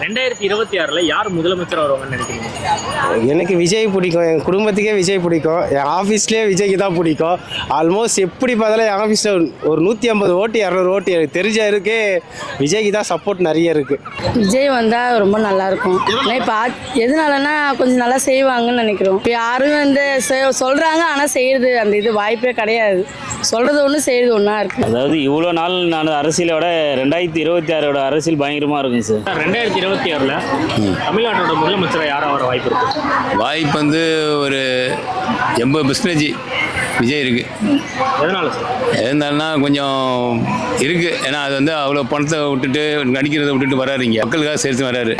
ரெண்டாயிரத்தி இருபத்தி ஆறுல யார் முதலமைச்சர் வருவாங்கன்னு நினைக்கிறீங்க? எனக்கு விஜய் பிடிக்கும். என் குடும்பத்துக்கே விஜய் பிடிக்கும். என் ஆஃபீஸ்லேயே விஜய்க்கு தான் பிடிக்கும். ஆல்மோஸ்ட் எப்படி பார்த்தாலும் என் ஆஃபீஸில் ஒரு நூற்றி ஐம்பது ஓட்டு இரநூறு ஓட்டு எனக்கு தெரிஞ்ச இருக்கே விஜய்க்கு தான் சப்போர்ட் நிறைய இருக்குது விஜய் வந்தால் ரொம்ப நல்லா இருக்கும். ஏன்னா இப்போ எதனாலன்னா கொஞ்சம் நல்லா செய்வாங்கன்னு நினைக்கிறோம். இப்போ யாரும் வந்து செ- சொல்றாங்க ஆனால் செய்யறது அந்த இது வாய்ப்பே கிடையாது. சொல்றது ஒன்று செய்யறது ஒன்றா இருக்கு. அதாவது இவ்வளோ நாள் நான் அரசியலோட ரெண்டாயிரத்தி இருபத்தி ஆறோட அரசியல் பயங்கரமாக இருக்கும் சார். ரெண்டாயிரத்தி இருபத்தி ஆறுல தமிழ்நாட்டோட முதலமைச்சரா யாரா வர வாய்ப்பு இருக்கு? வாய்ப்பு வந்து ஒரு எண்பது பர்சன்டேஜ் விஜய் இருக்கு. எதனால சார்? இருந்தாலும்னா கொஞ்சம் இருக்கு. ஏன்னா அது வந்து அவ்வளோ பணத்தை விட்டுட்டு நடிக்கிறத விட்டுட்டு வராருங்க மக்களுக்காக சேர்த்து வராரு.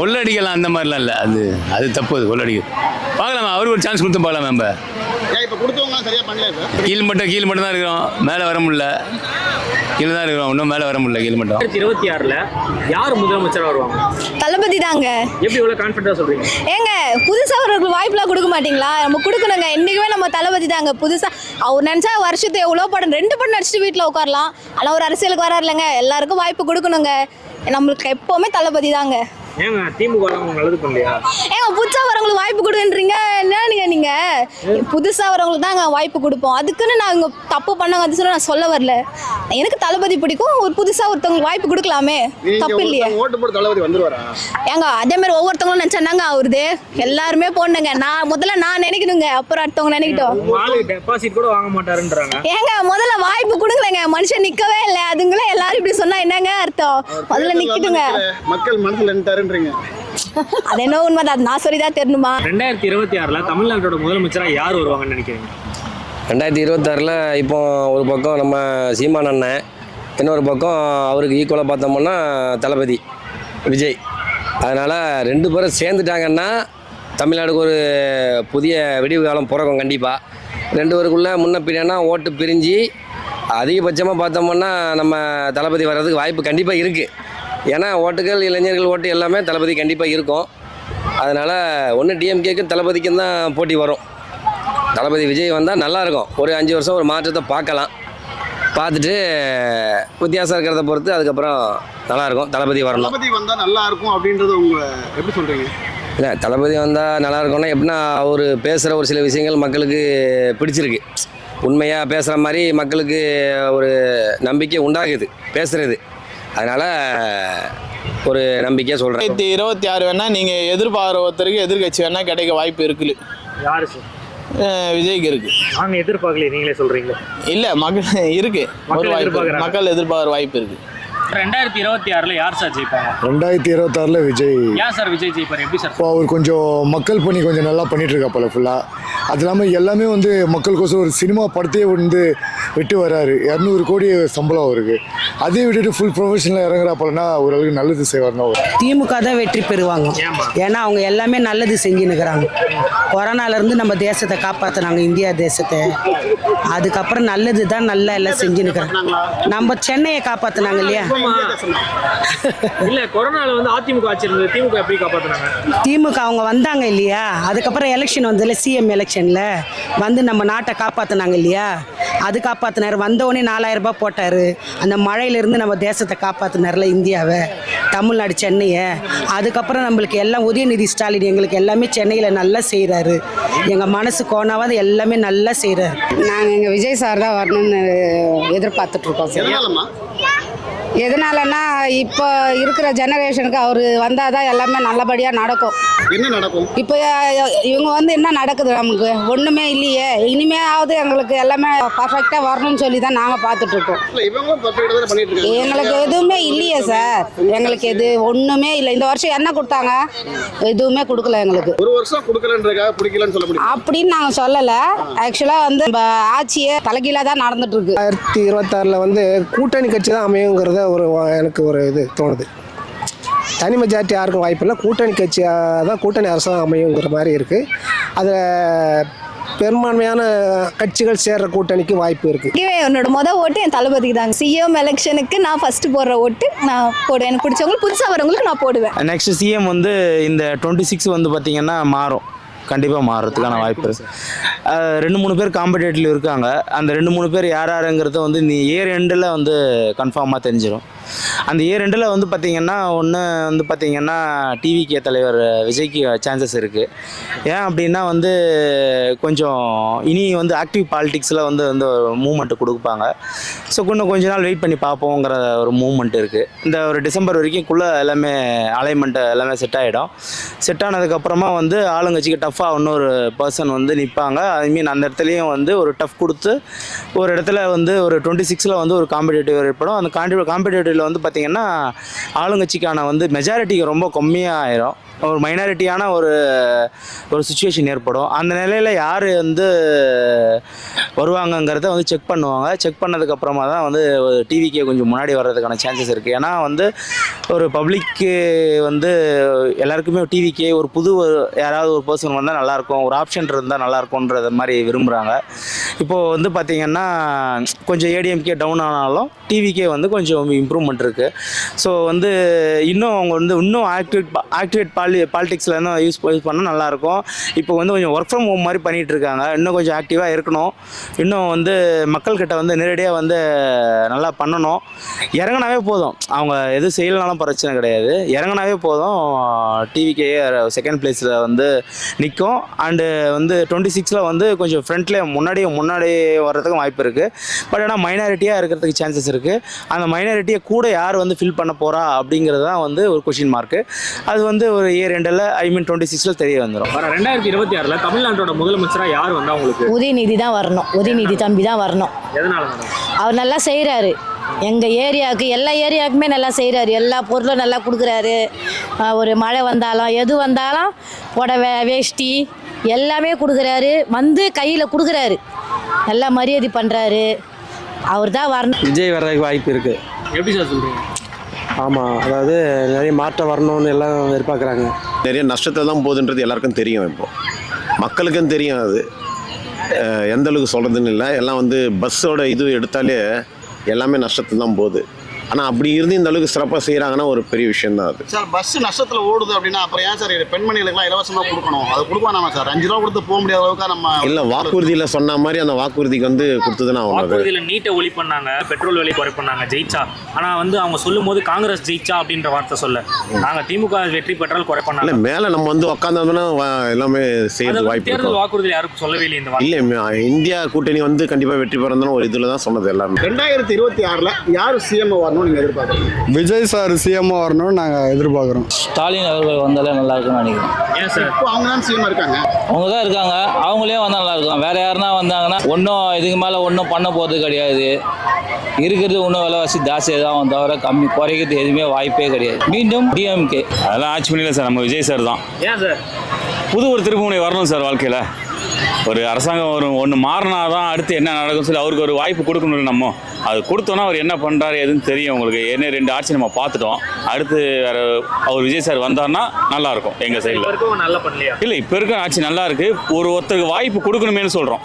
கொள்ளடிக்கலாம் அந்த மாதிரிலாம் இல்லை. அது அது தப்பு அது கொள்ளடிக்கிறது பார்க்கலாம்? அவருக்கு ஒரு சான்ஸ் கொடுத்து பார்க்கலாம் நம்ம? கீழ் மட்டும் கீழ் மட்டும் தான் இருக்கிறோம். மேலே வர முடியல. கீழே தான் இருக்கிறோம். இன்னும் மேலே வர முடியல கீழ் மட்டும். இருபத்தி ஆறுல யார் முதலமைச்சரா வருவாங்க? தளபதி தாங்க எப்படி இவ்வளவு கான்பிடண்டா சொல்றீங்க? ஏங்க புதுசாக அவர்களுக்கு வாய்ப்புலாம் கொடுக்க மாட்டீங்களா? நம்ம கொடுக்கணுங்க. என்றைக்குமே நம்ம தளபதி தாங்க புதுசாக அவர் நினச்சா வருஷத்தை எவ்வளோ படம் ரெண்டு படம் நடிச்சுட்டு வீட்டில் உட்காரலாம். ஆனால் ஒரு அரசியலுக்கு வராரு இல்லைங்க எல்லாருக்கும் வாய்ப்பு கொடுக்கணுங்க. நம்மளுக்கு எப்போவுமே தளபதி தாங்க ஏங்க திமுக ஏங்க புதுசாக வரவங்களுக்கு வாய்ப்பு கொடுக்குன்றீங்க என்னங்க நீங்கள் புதுசாக வரவங்களுக்கு தாங்க வாய்ப்பு கொடுப்போம். அதுக்குன்னு நான் இங்கே தப்பு பண்ணாங்க. அது சொல்லி நான் சொல்ல வரல. எனக்கு தளபதி பிடிக்கும். ஒரு புதுசாக ஒருத்தவங்களுக்கு வாய்ப்பு கொடுக்கலாமே. தப்பு இல்லையே. ஒருத்தவங்க ஓட்டு போட்டு தளபதி வந்துருவாரா? ஏங்க அதே மாதிரி ஒவ்வொருத்தவங்களும் நினைச்சாங்க அவருது எல்லாருமே போடணுங்க. நான் முதல்ல நான் நினைக்கணுங்க. அப்புறம் அடுத்தவங்க நினைக்கட்டும். உங்க ஆளு டெபாசிட் கூட வாங்க மாட்டாருன்றாங்க. ஏங்க முதல்ல வாய்ப்பு கொடுக்கலங்க. மனுஷன் நிக்கவே இல்லை. அதுங்களே எல்லாரும் இப்படி சொன்னா என்னங்க அர்த்தம்? முதல்ல நிக்கட்டுங்க. மக்கள் மனசுல நின்ட்டாருன்றீங்க அது என்ன உண்மைதான். அது நான் சொல்லிதான் தெரியணுமா? ரெண்டாயிரத்தி இருபத்தி ஆறுல தமிழ்நாட்டோட முதலமைச்சரா யார் வருவாங்கன்னு நினைக்கிறீங்க? ரெண்டாயிரத்தி இருபத்தாறில் இப்போ ஒரு பக்கம் நம்ம சீமான் அண்ணன் இன்னொரு பக்கம் அவருக்கு ஈக்குவலாக பார்த்தோம்னா தளபதி விஜய். அதனால் ரெண்டு பேரும் சேர்ந்துட்டாங்கன்னா தமிழ்நாடுக்கு ஒரு புதிய விடிவு காலம் பிறக்கும் கண்டிப்பாக ரெண்டு பேருக்குள்ளே முன்ன பின்னா ஓட்டு பிரிஞ்சு அதிகபட்சமாக பார்த்தோம்னா நம்ம தளபதி வர்றதுக்கு வாய்ப்பு கண்டிப்பாக இருக்குது ஏன்னா ஓட்டுகள் இளைஞர்கள் ஓட்டு எல்லாமே தளபதி கண்டிப்பாக இருக்கும். அதனால் ஒன்று டிஎம்கேக்கும் தளபதிக்கும் தான் போட்டி வரும். தளபதி விஜய் வந்தால் நல்லாயிருக்கும் ஒரு அஞ்சு வருஷம் ஒரு மாற்றத்தை பார்க்கலாம். பார்த்துட்டு வித்தியாசம் இருக்கிறத பொறுத்து அதுக்கப்புறம் நல்லாயிருக்கும். தளபதி வரணும். தளபதி வந்தா நல்லா இருக்கும் அப்படின்றது உங்க எப்படி சொல்றீங்க? இல்லை தளபதி வந்தால் நல்லா இருக்கும்னா எப்படின்னா அவர் பேசுகிற ஒரு சில விஷயங்கள் மக்களுக்கு பிடிச்சிருக்கு. உண்மையாக பேசுகிற மாதிரி மக்களுக்கு ஒரு நம்பிக்கை உண்டாகுது பேசுகிறது அதனால் ஒரு நம்பிக்கையாக சொல்கிறேன் இருபத்தி ஆறு வேணா நீங்க எதிர்பார்க்குற ஒருத்தருக்கு எதிர்கட்சி வேணா கிடைக்க வாய்ப்பு இருக்குது யாரு சார்? விஜய்க்கு இருக்கு. நாங்க எதிர்பார்க்கலையே நீங்களே சொல்றீங்களே? இல்ல மக்கள் இருக்கு. மக்கள் ஒரு வாய்ப்பு. மக்கள் எதிர்பார்க்குற வாய்ப்பு இருக்கு. ரெண்டாயிரத்தி இருபத்தி ஆறுல யார் சார் ஜெயிப்பாங்க? ரெண்டாயிரத்தி இருபத்தாறில் விஜய். ஏன் சார் விஜய் ஜெயிப்பார்? எப்படி சார்? இப்போ அவர் கொஞ்சம் மக்கள் பணி கொஞ்சம் நல்லா பண்ணிட்டு இருக்காப்பல ஃபுல்லாக அது இல்லாமல் எல்லாமே வந்து மக்களுக்கோசரம் ஒரு சினிமா படத்தையே வந்து விட்டு வராரு. இரநூறு கோடி சம்பளம் அவருக்கு. அதே விட்டுட்டு ஃபுல் ப்ரொஃபஷனில் இறங்குறாப்பலன்னா ஓரளவுக்கு நல்லது செய்வார்னா திமுக தான் வெற்றி பெறுவாங்க. ஏன்னா அவங்க எல்லாமே நல்லது செஞ்சுன்னுக்குறாங்க. கொரோனாலேருந்து நம்ம தேசத்தை காப்பாற்றினாங்க இந்தியா தேசத்தை. அதுக்கப்புறம் நல்லது தான் நல்லா எல்லாம் செஞ்சுன்னுக்குறாங்க. நம்ம சென்னையை காப்பாற்றினாங்க இல்லையா? இல்ல கொரோனால வந்து அதிமுக ஆட்சி இருந்தது திமுக எப்படி காப்பாத்துனாங்க? திமுக அவங்க வந்தாங்க இல்லையா? அதுக்கப்புறம் எலெக்ஷன் வந்ததுல சிஎம் எலெக்ஷனில் வந்து நம்ம நாட்டை காப்பாற்றினாங்க இல்லையா? அது காப்பாற்றினார் வந்தவொடனே நாலாயிரம் ரூபாய் போட்டார். அந்த மழையிலேருந்து நம்ம தேசத்தை காப்பாற்றினார்ல இந்தியாவை தமிழ்நாடு சென்னையை. அதுக்கப்புறம் நம்மளுக்கு எல்லாம் உதயநிதி ஸ்டாலின் எங்களுக்கு எல்லாமே சென்னையில் நல்லா செய்கிறாரு எங்கள் மனசு கோணாவது எல்லாமே நல்லா செய்கிறாரு நாங்கள் எங்கள் விஜய் சார் தான் வரணும்னு எதிர்பார்த்துட்ருக்கோம் சார். எதனாலன்னா இப்போ இருக்கிற ஜெனரேஷனுக்கு அவர் வந்தால் தான் எல்லாமே நல்லபடியாக நடக்கும். என்ன நடக்கும்? இப்போ இவங்க வந்து என்ன நடக்குது நமக்கு? ஒன்றுமே இல்லையே. இனிமேயாவது எங்களுக்கு எல்லாமே பர்ஃபெக்டாக வரணும்னு சொல்லி தான் நாங்கள் பார்த்துட்ருக்கோம். இல்ல இவங்க பர்ஃபெக்டா தான் பண்ணிட்டு இருக்காங்க. எங்களுக்கு எதுவுமே இல்லையே சார். எங்களுக்கு எது ஒன்றுமே இல்லை. இந்த வருஷம் என்ன கொடுத்தாங்க? எதுவுமே கொடுக்கல எங்களுக்கு. ஒரு வருஷம் கொடுக்கலன்றதுக்காக பிடிக்கலன்னு சொல்ல முடியும்? அப்படின்னு நாங்கள் சொல்லலை. ஆக்சுவலாக வந்து நம்ம ஆட்சியே தலைகீழாக தான் நடந்துட்டு இருக்கு ரெண்டாயிரத்தி இருபத்தாறில் வந்து கூட்டணி கட்சி தான் அமையுங்கிறத ஒரு எனக்கு ஒரு இது தோணுது. தனி மெஜாரிட்டி யாருக்கும் வாய்ப்பு இல்லை. கூட்டணி கட்சியாக தான் கூட்டணி அரசு தான் அமையுங்கிற மாதிரி இருக்குது அதில் பெரும்பான்மையான கட்சிகள் சேர்ற கூட்டணிக்கு வாய்ப்பு இருக்குது இதுவே என்னோட முத ஓட்டு என் தளபதிக்கு தாங்க. சிஎம் எலெக்ஷனுக்கு நான் ஃபர்ஸ்ட் போடுற ஓட்டு நான் போடுவேன். எனக்கு பிடிச்சவங்களுக்கு புதுசாக வரவங்களுக்கு நான் போடுவேன். நெக்ஸ்ட் சிஎம் வந்து இந்த டுவெண்ட்டி சிக்ஸ் வந்து பார்த்தீங்கன்னா மாறும். கண்டிப்பாக மாறுறதுக்கான வாய்ப்பு இருக்கு. அஹ் ரெண்டு மூணு பேர் காம்படேட்டிவ் இருக்காங்க. அந்த ரெண்டு மூணு பேர் யார் யாருங்கிறத வந்து இந்த இயர் எண்டில் வந்து கன்ஃபார்மாக தெரிஞ்சிடும் அந்த ஏ ரெண்டில் வந்து பார்த்திங்கன்னா ஒன்று வந்து பார்த்திங்கன்னா டிவிகே தலைவர் விஜய்க்கு சான்சஸ் இருக்குது ஏன் அப்படின்னா வந்து கொஞ்சம் இனி வந்து ஆக்டிவ் பாலிட்டிக்ஸில் வந்து வந்து மூமெண்ட்டு கொடுப்பாங்க. ஸோ இன்னும் கொஞ்ச நாள் வெயிட் பண்ணி பார்ப்போங்கிற ஒரு மூமெண்ட் இருக்குது இந்த ஒரு டிசம்பர் வரைக்கும்குள்ளே எல்லாமே அலைன்மெண்ட் எல்லாமே செட் ஆகிடும் செட் ஆனதுக்கப்புறமா வந்து ஆளுங்கட்சிக்கு டஃப்பாக இன்னொரு பர்சன் வந்து நிற்பாங்க ஐ மீன் அந்த இடத்துலையும் வந்து ஒரு டஃப் கொடுத்து ஒரு இடத்துல வந்து ஒரு டுவெண்ட்டி சிக்ஸில் வந்து ஒரு காம்படேட்டிவ் ஏற்படும். அந்த காண்டி காம்படிட்டிவில் வந்து பார்த்திங்கன்னா ஆளுங்கட்சிக்கான வந்து மெஜாரிட்டிக்கு ரொம்ப கம்மியாக ஆயிரும் ஒரு மைனாரிட்டியான ஒரு ஒரு சுச்சுவேஷன் ஏற்படும். அந்த நிலையில் யார் வந்து வருவாங்கங்கிறத வந்து செக் பண்ணுவாங்க. செக் பண்ணதுக்கப்புறமா தான் வந்து டிவிக்கே கொஞ்சம் முன்னாடி வர்றதுக்கான சான்சஸ் இருக்குது ஏன்னா வந்து ஒரு பப்ளிக்கு வந்து எல்லாருக்குமே டிவிக்கே ஒரு புது ஒரு- யாராவது ஒரு பர்சன் வந்தால் நல்லாயிருக்கும் ஒரு ஆப்ஷன் இருந்தால் நல்லாயிருக்கும்ன்றத மாதிரி விரும்புகிறாங்க இப்போது வந்து பார்த்திங்கன்னா கொஞ்சம் ஏடிஎம்கே டவுன் ஆனாலும் டிவிக்கே வந்து கொஞ்சம் இம்ப்ரூவ்மெண்ட் இருக்குது ஸோ வந்து இன்னும் அவங்க வந்து இன்னும் ஆக்டிவேட் ஆக்டிவேட் பாலி பாலிடிக்ஸில் இன்னும் யூஸ் யூஸ் பண்ணால் நல்லாயிருக்கும் இப்போ வந்து கொஞ்சம் ஒர்க் ஃப்ரம் ஹோம் மாதிரி பண்ணிகிட்டு இருக்காங்க இன்னும் கொஞ்சம் ஆக்டிவாக இருக்கணும். இன்னும் வந்து மக்கள்கிட்ட வந்து நேரடியாக வந்து நல்லா பண்ணணும். இறங்கினாவே போதும். அவங்க எதுவும் செய்யலனாலும் பிரச்சனை கிடையாது. இறங்கினாவே போதும். டிவிக்கே செகண்ட் பிளேஸில் வந்து நிற்கும் அண்டு வந்து டுவெண்ட்டி சிக்ஸில் வந்து கொஞ்சம் ஃப்ரண்ட்லேயே முன்னாடியே முன்னாடி வர்றதுக்கும் வாய்ப்பு இருக்குது பட் ஆனால் மைனாரிட்டியாக இருக்கிறதுக்கு சான்சஸ் இருக்குது அந்த மைனாரிட்டியை கூட யார் வந்து ஃபில் பண்ண போகிறா அப்படிங்கிறது தான் வந்து ஒரு கொஷின் மார்க்கு அது வந்து ஒரு ஏ ரெண்டில் ஐ மீன் டுவெண்ட்டி சிக்ஸில் தெரிய வந்துடும் வர ரெண்டாயிரத்தி இருபத்தி ஆறுல தமிழ்நாட்டோட முதலமைச்சரா யார் வந்தா உங்களுக்கு? உதயநிதி தான் வரணும். உதயநிதி தம்பி தான் வரணும். எதனால மேடம் அவர் நல்லா செய்கிறாரு எங்கள் ஏரியாவுக்கு எல்லா ஏரியாவுக்குமே நல்லா செய்கிறாரு எல்லா பொருளும் நல்லா கொடுக்குறாரு. ஒரு மழை வந்தாலும் எது வந்தாலும் புடவை வேஷ்டி எல்லாமே கொடுக்குறாரு. வந்து கையில் கொடுக்குறாரு. நல்லா மரியாதை பண்ணுறாரு அவர் தான் வரணும். விஜய் வர்றதுக்கு வாய்ப்பு இருக்குது எப்படி சார் சொல்றீங்க? ஆமாம் அதாவது நிறைய மாற்றம் வரணும்னு எல்லாம் எதிர்பார்க்குறாங்க. நிறைய நஷ்டத்தை தான் போகுதுன்றது எல்லாருக்கும் தெரியும் இப்போ. மக்களுக்கும் தெரியும் அது. அஹ் எந்த அளவுக்கு சொல்கிறதுன்னு இல்லை. எல்லாம் வந்து பஸ்ஸோட இது எடுத்தாலே எல்லாமே நஷ்டத்தை தான் போகுது. ஆனால் அப்படி இருந்து இந்த அளவுக்கு சிறப்பாக செய்கிறாங்கன்னா ஒரு பெரிய விஷயம் தான் அது. சார் பஸ் நஷ்டத்துல ஓடுது அப்படின்னா அப்புறம் ஏன் சார் இது பெண்மணிகளுக்குலாம் இலவசமா கொடுக்கணும்? அது கொடுப்பானாமா சார்? அஞ்சு ரூபா கொடுத்து போக முடியாத அளவுக்கு நம்ம இல்லை வாக்குறுதியில் சொன்ன மாதிரி அந்த வாக்குறுதிக்கு வந்து கொடுத்ததுன்னா வாக்குறுதியில நீட்டை ஒளி பண்ணாங்க பெட்ரோல் விலை குறை பண்ணாங்க ஜெயிச்சா. ஆனா வந்து அவங்க சொல்லும் போது காங்கிரஸ் ஜெயிச்சா அப்படின்ற வார்த்தை சொல்ல. நாங்க திமுக வெற்றி பெற்றால் குறை இல்லை பண்ணாங்க மேலே நம்ம வந்து உக்காந்தோம்னா எல்லாமே செய்யறது வாய்ப்பு தேர்தல் வாக்குறுதியில் யாருக்கும் சொல்லவே இல்லை இந்த இல்லை இந்தியா கூட்டணி வந்து கண்டிப்பாக வெற்றி பெறதுன்னு ஒரு இதில் தான் சொன்னது எல்லாருமே ரெண்டாயிரத்தி இருபத்தி ஆறுல யார் சிஎம் வரணும்னு நீங்க எதிர்பார்க்குறீங்க? விஜய் சார் சிஎம் வரணும்னு நாங்கள் எதிர்பார்க்குறோம். ஸ்டாலின் அவர்கள் வந்தாலே நல்லா இருக்கும்னு நினைக்கிறேன். ஏன் சார்? இப்போ அவங்க தான் சிஎம் இருக்காங்க. அவங்க தான் இருக்காங்க. அவங்களே வந்தால் நல்லா இருக்கும் வேற யாருன்னா வந்தாங்கன்னா ஒன்றும் இதுக்கு மேலே ஒன்றும் பண்ண போகிறது கிடையாது. இருக்கிறது இன்னும் விலைவாசி ஜாஸ்தியாக தான் தவிர கம்மி குறைக்கிறது எதுவுமே வாய்ப்பே கிடையாது. மீண்டும் டிஎம்கே அதெல்லாம் ஆட்சி பண்ணல சார். நம்ம விஜய் சார் தான். ஏன் சார்? புது ஒரு திருப்புமுனை வரணும் சார் வாழ்க்கையில். ஒரு அரசாங்கம் ஒரு ஒன்று மாறினா தான் அடுத்து என்ன நடக்கும் சொல்லி அவருக்கு ஒரு வாய்ப்பு கொடுக்கணும் நம்ம. அது கொடுத்தோன்னா அவர் என்ன பண்ணுறாரு எதுன்னு தெரியும் உங்களுக்கு. என்ன ரெண்டு ஆட்சி நம்ம பார்த்துட்டோம். அடுத்து வேற அவர் விஜய் சார் வந்தார்னா நல்லா இருக்கும் எங்கள் சைடில் இருக்கவங்க நல்லா பண்ணலையா? இல்லை இப்போ இருக்க ஆட்சி நல்லா இருக்கு. ஒரு ஒருத்தருக்கு வாய்ப்பு கொடுக்கணுமேனு சொல்கிறோம்